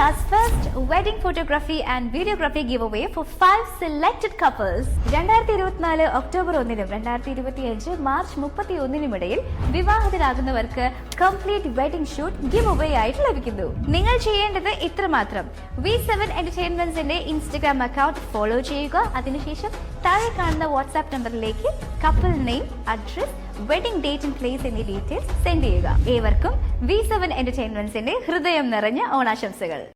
India's first wedding photography and videography giveaway for five selected couples. രണ്ടായിരത്തി ഇരുപത്തിനാല് October ഒന്നിനും രണ്ടായിരത്തി ഇരുപത്തി അഞ്ച് മാർച്ച് മുപ്പത്തി ഒന്നിനും ഇടയിൽ വിവാഹത്തിലാകുന്നവർക്ക് complete wedding shoot give away ആയിട്ട് ലഭിക്കുന്നു. നിങ്ങൾ ചെയ്യേണ്ടത് ഇത്രമാത്രം. വി സെവൻ എന്റർടൈൻമെന്റ്സിന്റെ ഇൻസ്റ്റഗ്രാം അക്കൗണ്ട് ഫോളോ ചെയ്യുക. അതിനുശേഷം താഴെ കാണുന്ന വാട്സാപ്പ് നമ്പറിലേക്ക് couple name address wedding date and place എന്നീ ഡീറ്റെയിൽസ് സെൻഡ് ചെയ്യുക. ഏവർക്കും വി സെവൻ എന്റർടൈൻമെന്റ്സിന്റെ ഹൃദയം നിറഞ്ഞ ഓണാശംസകൾ.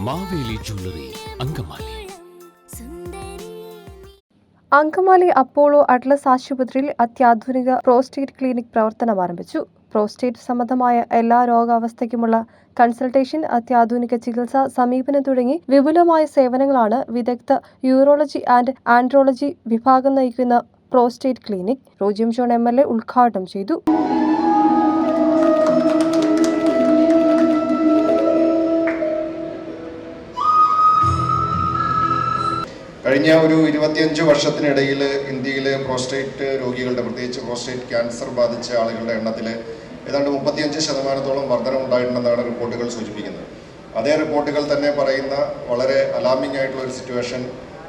Maveli jewellery Angamaly. Angamaly Apollo Adlux ആശുപത്രിയിൽ അത്യാധുനിക പ്രോസ്റ്റേറ്റ് ക്ലിനിക് പ്രവർത്തനം ആരംഭിച്ചു. പ്രോസ്റ്റേറ്റ് സംബന്ധമായ എല്ലാ രോഗാവസ്ഥയ്ക്കുമുള്ള കൺസൾട്ടേഷൻ അത്യാധുനിക ചികിത്സ സമീപനം തുടങ്ങി വിപുലമായ സേവനങ്ങളാണ് വിദഗ്ധ യൂറോളജി ആൻഡ് ആൻഡ്രോളജി വിഭാഗം നയിക്കുന്ന prostate clinic. Roji M John M L A ഉദ്ഘാടനം ചെയ്തു. കഴിഞ്ഞ ഒരു ഇരുപത്തിയഞ്ച് വർഷത്തിനിടയിൽ ഇന്ത്യയിലെ പ്രോസ്റ്റേറ്റ് രോഗികളുടെ പ്രത്യേകിച്ച് പ്രോസ്റ്റേറ്റ് ക്യാൻസർ ബാധിച്ച ആളുകളുടെ എണ്ണത്തിൽ ഏതാണ്ട് മുപ്പത്തിയഞ്ച് ശതമാനത്തോളം വർധന ഉണ്ടായിട്ടുണ്ടെന്നാണ് റിപ്പോർട്ടുകൾ സൂചിപ്പിക്കുന്നത്. അതേ റിപ്പോർട്ടുകൾ തന്നെ പറയുന്ന വളരെ അലാമിംഗ് ആയിട്ടുള്ള ഒരു സിറ്റുവേഷൻ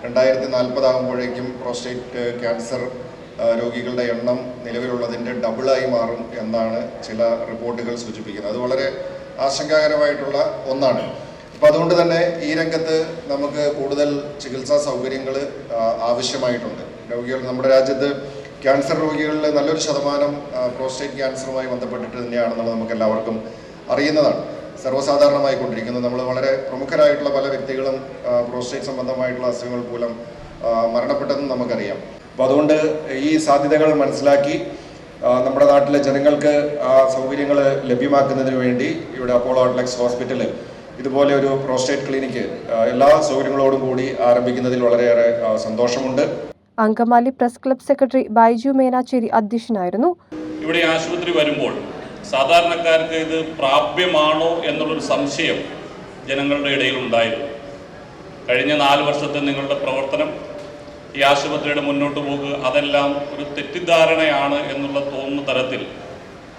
രണ്ടായിരത്തി നാൽപ്പതാകുമ്പോഴേക്കും പ്രോസ്റ്റേറ്റ് ക്യാൻസർ രോഗികളുടെ എണ്ണം നിലവിലുള്ളതിന്റെ ഡബിളായി മാറും എന്നാണ് ചില റിപ്പോർട്ടുകൾ സൂചിപ്പിക്കുന്നത്. അത് വളരെ ആശങ്കാകരമായിട്ടുള്ള ഒന്നാണ്. അപ്പം അതുകൊണ്ട് തന്നെ ഈ രംഗത്ത് നമുക്ക് കൂടുതൽ ചികിത്സാ സൗകര്യങ്ങൾ ആവശ്യമായിട്ടുണ്ട്. രോഗികൾ നമ്മുടെ രാജ്യത്ത് ക്യാൻസർ രോഗികളിൽ നല്ലൊരു ശതമാനം പ്രോസ്റ്റേറ്റ് ക്യാൻസറുമായി ബന്ധപ്പെട്ടിട്ട് തന്നെയാണെന്നുള്ളത് നമുക്ക് എല്ലാവർക്കും അറിയുന്നതാണ്. സർവസാധാരണമായി കൊണ്ടിരിക്കുന്നത്. നമ്മൾ വളരെ പ്രമുഖരായിട്ടുള്ള പല വ്യക്തികളും പ്രോസ്റ്റേറ്റ് സംബന്ധമായിട്ടുള്ള അസുഖങ്ങൾ മൂലം മരണപ്പെട്ടതെന്ന് നമുക്കറിയാം. അപ്പോൾ അതുകൊണ്ട് ഈ സാധ്യതകൾ മനസ്സിലാക്കി നമ്മുടെ നാട്ടിലെ ജനങ്ങൾക്ക് ആ സൗകര്യങ്ങൾ ലഭ്യമാക്കുന്നതിന് വേണ്ടി ഇവിടെ അപ്പോളോ അട്ലക്സ് ഹോസ്പിറ്റൽ ഇതുപോലെ ഒരു പ്രോസ്റ്റേറ്റ് ക്ലിനിക്ക് എല്ലാ സൗകര്യങ്ങളോടും കൂടി ആരംഭിക്കുന്നതിൽ വളരെയേറെ സന്തോഷമുണ്ട്. Angamaly press club secretary Baiju Menachery അധ്യക്ഷനായിരുന്നു. ഇവിടെ ആശുപത്രി വരുമ്പോൾ സാധാരണക്കാർക്ക് ഇത് പ്രാപ്യമാണോ എന്നുള്ളൊരു സംശയം ജനങ്ങളുടെ ഇടയിൽ ഉണ്ടായിരുന്നു. കഴിഞ്ഞ നാല് വർഷത്തെ നിങ്ങളുടെ പ്രവർത്തനം ഈ ആശുപത്രിയുടെ മുന്നോട്ട് പോകുക അതെല്ലാം ഒരു തെറ്റിദ്ധാരണയാണ് എന്നുള്ള തോന്നുന്ന തരത്തിൽ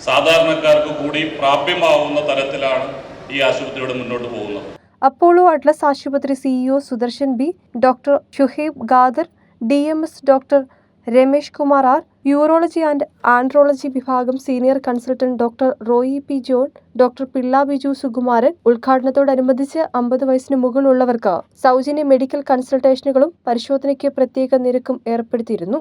സാധാരണക്കാർക്ക് കൂടി പ്രാപ്യമാവുന്ന തരത്തിലാണ് ഈ ആശുപത്രിയോട് മുന്നോട്ട് പോകുന്നത്. അപ്പോളോ അറ്റ്ലസ് ആശുപത്രി CEO Sudarshan B doctor Shuhaib Khader D M S doctor Ramesh Kumar R urology and andrology വിഭാഗം senior consultant doctor Roy P John doctor Pillai Biju Sukumaran ഉദ്ഘാടനത്തോടനുബന്ധിച്ച് അമ്പത് വയസ്സിന് മുകളിലുള്ളവർക്ക് സൗജന്യ മെഡിക്കൽ കൺസൾട്ടേഷനുകളും പരിശോധനയ്ക്ക് പ്രത്യേക നിരക്കും ഏർപ്പെടുത്തിയിരുന്നു.